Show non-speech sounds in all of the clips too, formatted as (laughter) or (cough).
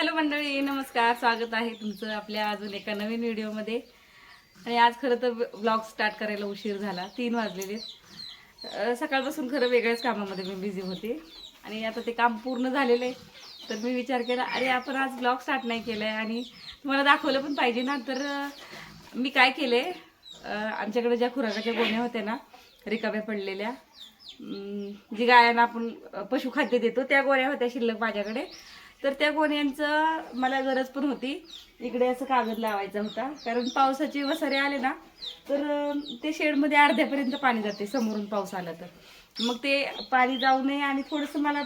Hello मंडळी नमस्कार. स्वागत आहे तुमचं आपल्या अजून एका नवीन व्हिडिओमध्ये. आणि आज खरं तर ब्लॉग स्टार्ट करायला उशीर झाला तीन वाजलेले सकाळपासून खरं वेगळ्याच कामामध्ये मी बिझी होते. आणि आता ते काम पूर्ण झालेलं आहे. तर मी विचार केला अरे आपण आज ब्लॉग स्टार्ट नाही केलं आहे आणि तुम्हाला दाखवलं पण पाहिजे ना. तर मी काय केले आमच्याकडे ज्या खुराकाच्या गोण्या होत्या ना रिकाब्या पडलेल्या जी गायांना आपण पशुखाद्य देतो त्या गोळ्या होत्या शिल्लक माझ्याकडे. तर त्या गोण्यांचं मला गरज पण होती. इकडे असं कागद लावायचा होता. कारण पावसाचे वसारे आले ना तर ते शेडमध्ये अर्ध्यापर्यंत पाणी जाते समोरून पाऊस आला तर. मग ते पाणी जाऊ नये आणि थोडंसं मला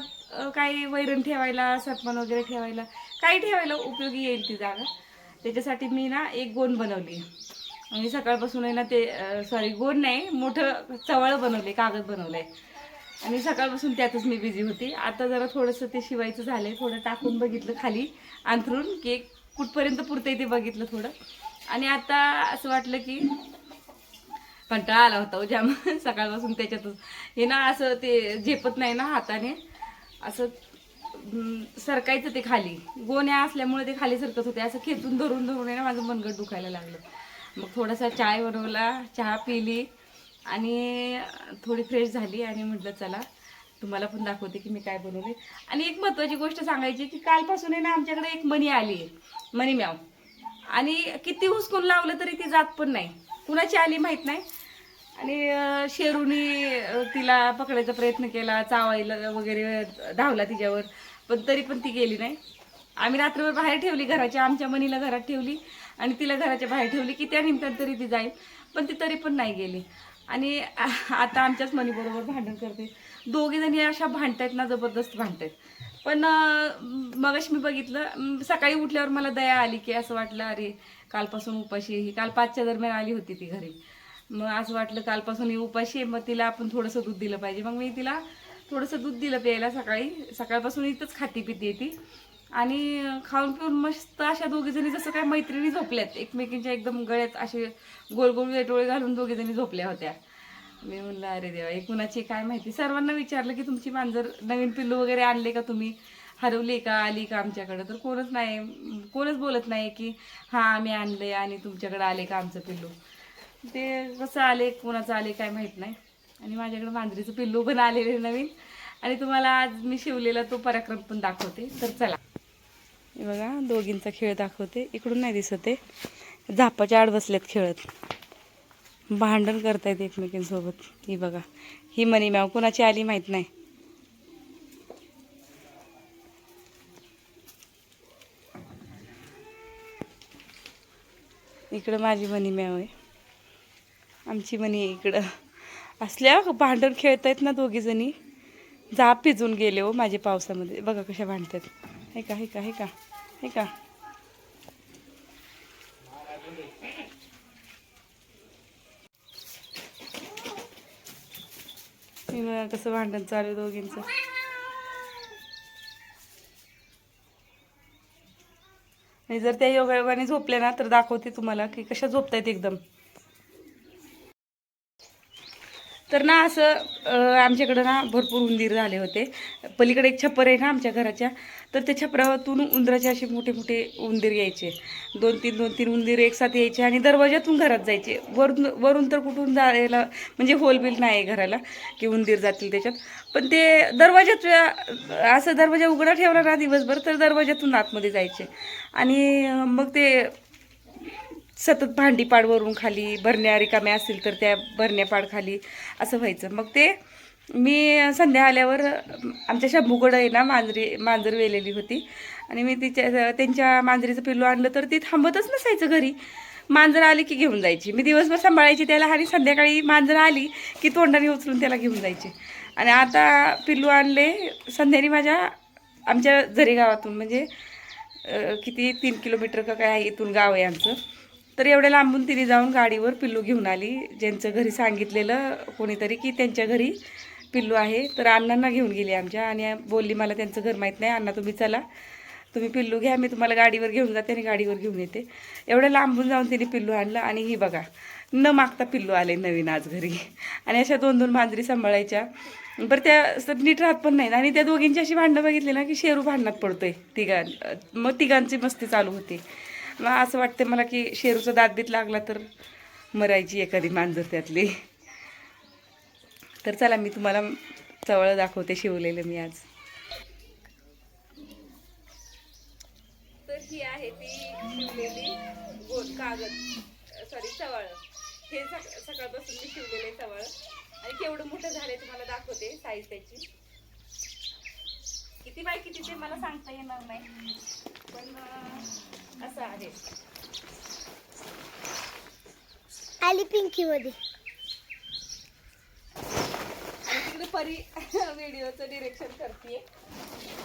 काही वैरण ठेवायला सटमण वगैरे ठेवायला काही ठेवायला उपयोगी येईल ती जागा. त्याच्यासाठी मी ना एक गोण बनवली. आणि सकाळपासून आहे ना ते सॉरी गोण नाही मोठं चवळ बनवले कागद बनवलं आहे आणि सकाळपासून त्यातच मी बिझी होती. आता जरा थोडंसं ते शिवायचं झालं आहे थोडं टाकून बघितलं खाली अंथरून की कुठपर्यंत पुरतंय ते बघितलं थोडं. आणि आता असं वाटलं की कंटाळा आला होता हो (laughs) सकाळपासून त्याच्यातच. हे ना असं ते झेपत नाही ना हाताने. असं सरकायचं ते खाली. गोण्या असल्यामुळे ते खाली सरकत होते. असं खेचून धरून धरून आहे ना माझं मनगट दुखायला लागलं. मग थोडासा चाय बनवला चहा पिली. आणि थोडी फ्रेश झाली आणि म्हटलं चला तुम्हाला पण दाखवते की मी काय बनवले. आणि एक महत्त्वाची गोष्ट सांगायची की कालपासून आहे ना आमच्याकडे एक मणी आली आहे मणी म्याव. आणि किती हुसकून लावलं तरी ती जात पण नाही. कुणाची आली माहीत नाही. आणि शेरूनी तिला पकडायचा प्रयत्न केला चावायला वगैरे धावला तिच्यावर पण तरी पण ती गेली नाही. आम्ही रात्रभर बाहेर ठेवली घराच्या आमच्या मनीला घरात ठेवली आणि तिला घराच्या बाहेर ठेवली की त्या निमित्तानं तरी ती जाईल पण ती तरी पण नाही गेली. आणि (laughs) आता आमच्याच मनीबरोबर भांडण करते. दोघे जणी अशा भांडतायत ना जबरदस्त भांडतायत. पण मगच मी बघितलं सकाळी उठल्यावर मला दया आली की असं वाटलं अरे कालपासून उपाशी ही. काल पाचच्या दरम्यान आली होती ती घरी. मग असं वाटलं कालपासून ही उपाशी आहे मग तिला आपण थोडंसं दूध दिलं पाहिजे. मग मी तिला थोडंसं दूध दिलं प्यायला सकाळी. सकाळपासून इथंच खाती पिती ती. आणि खाऊन पिऊन मस्त अशा दोघीजणी जसं काय मैत्रिणी झोपल्यात. एकमेकींच्या एकदम गळ्यात असे गोल गोल वेटोळे घालून दोघीजणी झोपल्या होत्या. मी म्हणलं अरे देवा एक कुणाची काय माहिती? सर्वांना विचारलं की तुमची मांजर नवीन पिल्लू वगैरे आणले का तुम्ही? हरवली का? आली का आमच्याकडं? तर कोणच नाही कोणच बोलत नाही की हां आम्ही आणले आणि तुमच्याकडे आले का आमचं पिल्लू? ते कसं आले कोणाचं आले काय माहीत नाही. आणि माझ्याकडे मांजरीचं पिल्लू पण आलेले आहे नवीन. आणि तुम्हाला आज मी शिवलेला तो पराक्रम पण दाखवते. तर चला. बघा दोघींचा खेळ दाखवते. इकडून नाही दिसत आहे. झापाच्या आड बसल्यात खेळत. भांडण करतायत एकमेकींसोबत. ही बघा. ही मनी मॅव कुणाची आली माहीत नाही. इकडं माझी मनी मॅव आहे. आमची मनी आहे इकडं. असल्या भांडण खेळतायत ना दोघीजणी जाप गेले हो माझे पावसामध्ये. बघा कशा भांडतात हे का हे का हे का? हे का? कसं भांडण चालू दोघींच दोघींचं. आणि जर त्या योगायोगाने झोपल्या ना तर दाखवते तुम्हाला की कशा झोपतायत एकदम. तर ना असं आमच्याकडं ना भरपूर उंदीर झाले होते. पलीकडे एक छप्पर आहे ना आमच्या घराच्या तर त्या छपरातून उंदराचे असे मोठे मोठे उंदीर यायचे. दोन तीन दोन तीन उंदीर एकसाथ यायचे आणि दरवाजातून घरात जायचे. वरून वरून तर कुठून जायला म्हणजे होल बिल नाही आहे घराला की उंदीर जातील त्याच्यात. पण ते दरवाजात असं दरवाजा उघडा ठेवला ना दिवसभर तर दरवाजातून आतमध्ये जायचे. आणि मग ते सतत भांडी पाडवरून खाली भरण्या रिकाम्या असतील तर त्या भरण्या खाली असं व्हायचं. मग ते मी संध्या आल्यावर आमच्या शंभूकडं आहे ना मांजरी मांजर वेलेली होती. आणि मी तिच्या त्यांच्या मांजरीचं पिल्लू आणलं तर ती थांबतच नसायचं घरी. मांजर आली की घेऊन जायची. मी दिवसभर सांभाळायची त्याला आणि संध्याकाळी मांजर आली की तोंडाने उचलून त्याला घेऊन जायची. आणि आता पिल्लू आणले संध्यानी माझ्या आमच्या झरी गावातून म्हणजे किती तीन किलोमीटर का काय आहे इथून गाव आहे आमचं. तर एवढ्या लांबून तिने जाऊन गाडीवर पिल्लू घेऊन आली. ज्यांचं घरी सांगितलेलं कोणीतरी की त्यांच्या घरी पिल्लू आहे. तर अण्णांना घेऊन गेली आमच्या आणि बोलली मला त्यांचं घर माहीत नाही. अण्णा तुम्ही चला. तुम्ही पिल्लू घ्या. मी तुम्हाला गाडीवर घेऊन जाते आणि गाडीवर घेऊन येते. एवढं लांबून जाऊन तिने पिल्लू आणलं आणि ही बघा न मागता पिल्लू आले नवीन आज घरी. आणि अशा दोन दोन मांजरी सांभाळायच्या. बरं त्या असं नीट राहत पण नाहीत. आणि त्या दोघींची अशी भांडणं बघितली ना की शेरू भांडणात पडतोय. तिघां मग तिघांची मस्ती चालू होती. मग असं वाटतं मला की शेरूचा दात बीत लागला तर मरायची एखादी मांजर त्यातली. तर चला मी तुम्हाला चवळ दाखवते शिवलेलं मी आज. तर ही आहे ती शिवलेली गोल कागद सॉरी चवळ. हे सकाळपासून मी शिवलेले चवळ. आणि केवढं मोठं झालंय तुम्हाला दाखवते साईज त्याची. किती बाय किती ते मला सांगता येणार नाही. पण असं आहे. आली पिंकी मध्ये. तिकडे परी (laughs) व्हिडिओचं डिरेक्शन करते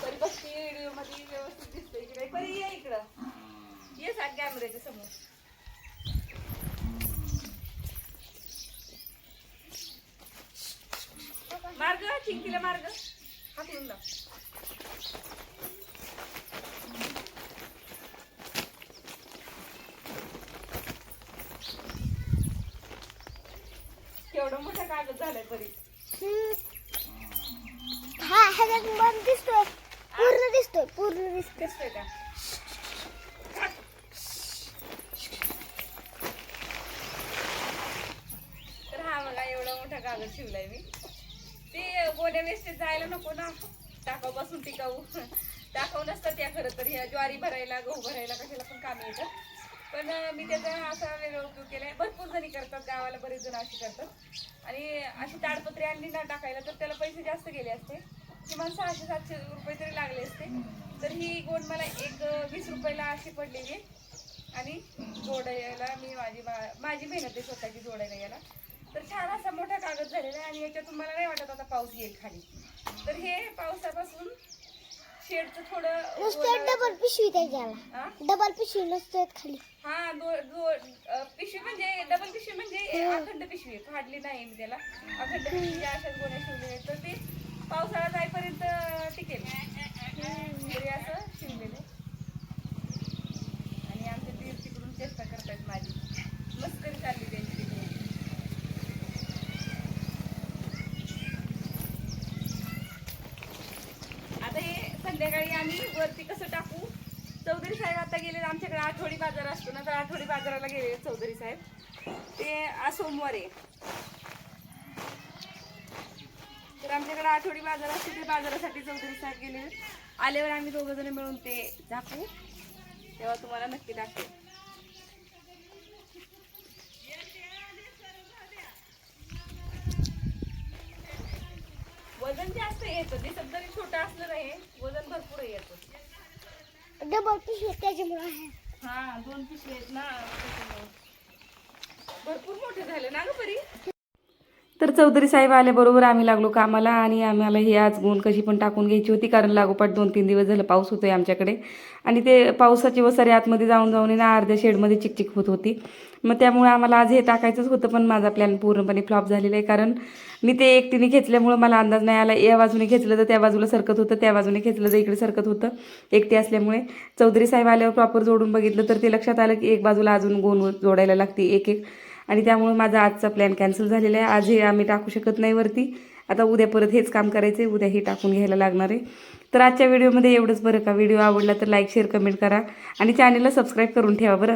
परी बसते व्हिडिओमध्ये व्यवस्थित दिसते इकडे परी ये इकडं. ये सांग कॅमेऱ्याच्या समोर. मार्ग चिंकीला मार्ग. हाकलून लाव केवढं मोठा कागद झालाय परी हा ह्याच्यात दिसतोय. पूर्ण दिसतोय पूर्ण दिसतोय. दिसतोय का? तर हा बघा एवढा मोठा कागद शिवलाय मी. ते गोण्या वेस्टेज जायला नको ना. टाकावपासून टिकाऊ टाकाऊ नसतात त्या खरं तर. ह्या ज्वारी भरायला गहू भरायला कशाला पण कामी येतात पण मी त्याचा असा वेगळा उपयोग केलाय. भरपूर जणी करतात गावाला बरेच जण अशी करतात. आणि अशी ताडपत्री आणली ना टाकायला तर त्याला पैसे जास्त गेले असते. किमान सहाशे सातशे रुपये तरी लागले असते. तर ही गोड मला एक वीस रुपयाला अशी पडलेली आहे. आणि जोडायला मी माझी मा- माझी मेहनत आहे स्वतःची जोडायला याला. तर छान असा मोठा कागद झालेला आहे आणि याच्यातून मला नाही वाटत आता पाऊस येईल खाली. तर हे पावसापासून शेडचं थोडं नुसतं डबल पिशवी त्याच्याला हा? डबल पिशवी नसतोय खाली. हा पिशवी म्हणजे डबल पिशवी म्हणजे अखंड पिशवी. फाडली नाही मी त्याला. अखंड पिशवी अशाच गोण्या शिवलेल्या तर ते पावसाळा जाईपर्यंत टिकेल तरी असं शिवलेलं आहे. आणि आमच्या दीर तिकडून चेष्टा करतात माझी मस्करी चालली त्यांची तिकडून आता हे संध्याकाळी आम्ही वरती कसं टाकू? चौधरी साहेब आता गेले आमच्याकडे आठवडी बाजार असतो ना तर आठवडी बाजाराला गेले चौधरी साहेब. ते आज सोमवार आहे. तर आमच्याकडे आठवडी बाजार असतो ते बाजारासाठी चौधरी साहेब गेले आल्यावर आम्ही दोघं जण मिळून ते झाकू. तेव्हा तुम्हाला नक्की दाखवू वजन जास्त येतं ते जरी छोटं असलं नाही वजन भरपूर येतं. डबल पिशवी त्याच्यामुळे आहे. हा दोन पिशवी आहेत ना त्याच्यामुळे. भरपूर मोठे झाले ना ग परी? तर चौधरी साहेब आल्याबरोबर आम्ही लागलो कामाला आणि आम्हाला ही आज गुण कशी पण टाकून घ्यायची होती कारण लागोपाठ दोन तीन दिवस झालं पाऊस होतोय आमच्याकडे. आणि ते पावसाची वसारी आतमध्ये जाऊन जाऊन ना अर्ध्या शेडमध्ये चिकचिक होत होती. मग त्यामुळे आम्हाला आज हे टाकायचंच होतं पण माझा प्लॅन पूर्णपणे फ्लॉप झालेला आहे कारण मी ते एकटीने घेतल्यामुळं मला अंदाज नाही आला. या बाजूने घेतलं तर त्या बाजूला सरकत होतं त्या बाजूने घेतलं तर इकडे सरकत होतं एकटी असल्यामुळे. चौधरी साहेब आल्यावर प्रॉपर जोडून बघितलं तर ते लक्षात आलं की एक बाजूला अजून गोल जोडायला लागते एक एक. आणि त्यामुळे माझा आजचा प्लॅन कॅन्सल झालेला आहे. आज हे आम्ही टाकू शकत नाही वरती. आता उद्या परत हेच काम करायचं आहे उद्या हे टाकून घ्यायला लागणार आहे. तर आजच्या व्हिडिओमध्ये एवढंच. बरं का? व्हिडिओ आवडला तर लाईक शेअर कमेंट करा. आणि चॅनलला सबस्क्राईब करून ठेवा बरं.